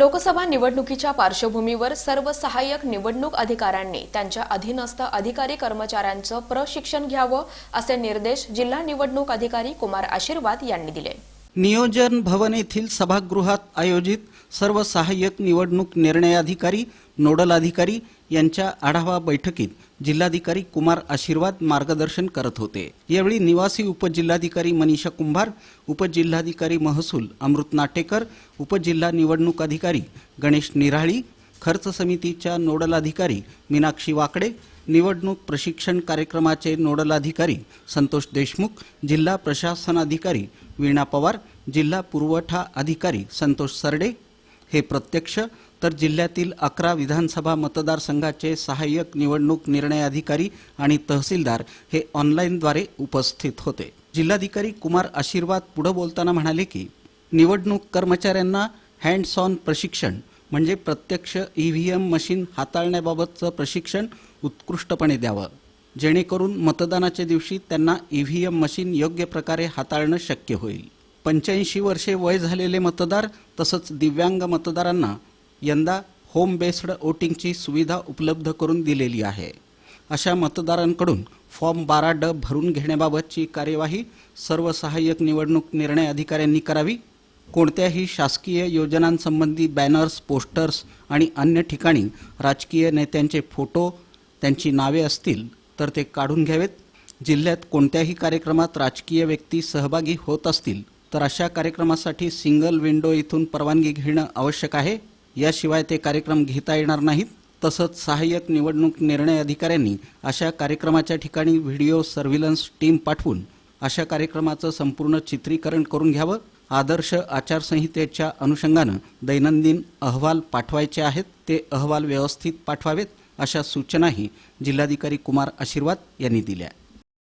लोकसभा निवडणुकीच्या पार्श्वभूमीवर सर्व सहाय्यक निवडणूक अधिकाऱ्यांनी त्यांच्या अधीनस्थ अधिकारी कर्मचाऱ्यांचं प्रशिक्षण घ्यावं असे निर्देश जिल्हा निवडणूक अधिकारी कुमार आशीर्वाद यांनी दिले. नियोजन भवन येथील सभागृहात आयोजित सर्व सहाय्यक निवडणूक निर्णय अधिकारी नोडल अधिकारी यांच्या आढावा बैठकीत जिल्हाधिकारी कुमार आशीर्वाद मार्गदर्शन करत होते. यावेळी निवासी उपजिल्हाधिकारी मनीषा कुंभार उपजिल्हाधिकारी महसूल अमृत नाटेकर उपजिल्हा निवडणूक अधिकारी गणेश निराळी खर्च समितीच्या नोडल अधिकारी मीनाक्षी वाकडे निवडणूक प्रशिक्षण कार्यक्रमाचे नोडल अधिकारी संतोष देशमुख जिल्हा प्रशासन अधिकारी वीणा पवार जिल्हा पुरवठा अधिकारी संतोष सरडे हे प्रत्यक्ष तर जिल्ह्यातील अकरा विधानसभा मतदारसंघाचे सहाय्यक निवडणूक निर्णय अधिकारी आणि तहसीलदार हे ऑनलाईनद्वारे उपस्थित होते. जिल्हाधिकारी कुमार आशीर्वाद पुढे बोलताना म्हणाले की निवडणूक कर्मचाऱ्यांना हँड्स ऑन प्रशिक्षण म्हणजे प्रत्यक्ष ई व्ही एम मशीन हाताळण्याबाबतचं प्रशिक्षण उत्कृष्टपणे द्यावं. जेणेकरून मतदानाच्या दिवशी त्यांना ई व्ही एम मशीन योग्य प्रकारे हाताळणं शक्य होईल. पंच्याऐंशी वर्षे वय झालेले मतदार तसंच दिव्यांग मतदारांना यंदा होम बेस्ड वोटिंगची सुविधा उपलब्ध करून दिलेली आहे. अशा मतदारांकडून फॉर्म बारा ड भरून घेण्याबाबतची कार्यवाही सर्व सहाय्यक निवडणूक निर्णय अधिकाऱ्यांनी करावी. कोणत्याही शासकीय योजनांसंबंधी बॅनर्स पोस्टर्स आणि अन्य ठिकाणी राजकीय नेत्यांचे फोटो त्यांची नावे असतील तर ते काढून घ्यावेत. जिल्ह्यात कोणत्याही कार्यक्रमात राजकीय व्यक्ती सहभागी होत असतील तर अशा कार्यक्रमासाठी सिंगल विंडो इथून परवानगी घेणं आवश्यक आहे. याशिवाय ते कार्यक्रम घेता येणार नाहीत. तसंच सहाय्यक निवडणूक निर्णय अधिकाऱ्यांनी अशा कार्यक्रमाच्या ठिकाणी व्हिडिओ सर्व्हिलन्स टीम पाठवून अशा कार्यक्रमाचं संपूर्ण चित्रीकरण करून घ्यावं. आदर्श आचारसंहितेच्या अनुषंगानं दैनंदिन अहवाल पाठवायचे आहेत. ते अहवाल व्यवस्थित पाठवावेत अशा सूचनाही जिल्हाधिकारी कुमार आशीर्वाद यांनी दिल्या.